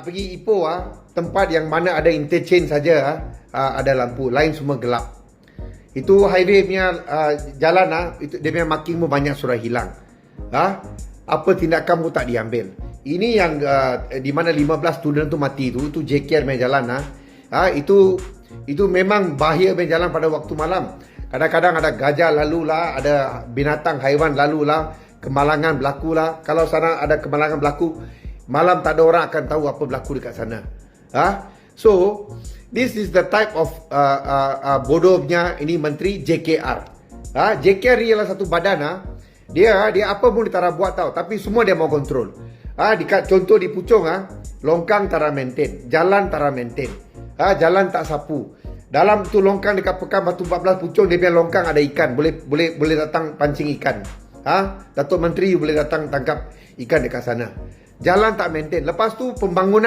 Pergi Ipoh ah, tempat yang mana ada interchange saja ah, ah, ada lampu, lain semua gelap. Itu highway punya ah, jalan ah, itu dia punya marking pun banyak sudah hilang. Ah, apa tindakan pun tak diambil. Ini yang ah, di mana 15 student tu mati tu, itu JKR punya jalan ah. Ah, itu itu memang bahaya punya jalan pada waktu malam. Kadang-kadang ada gajah lalu lah, ada binatang haiwan lalu lah, kemalangan berlaku lah. Kalau sana ada kemalangan berlaku, malam tak ada orang akan tahu apa berlaku dekat sana. Ha? So, this is the type of uh, uh, uh, bodohnya ini menteri JKR. Ha? JKR ni ialah satu badan ha? Dia dia apa pun dia tak buat tau, tapi semua dia mau kontrol. Ha, di, contoh di Puchong ha, longkang tak maintain, jalan tak maintain. Ha, jalan tak sapu. Dalam tu longkang dekat Pekan Batu 14 Puchong dia punya longkang ada ikan, boleh boleh boleh datang pancing ikan. Ha? Datuk Menteri boleh datang tangkap ikan dekat sana. Jalan tak maintain. Lepas tu pembangunan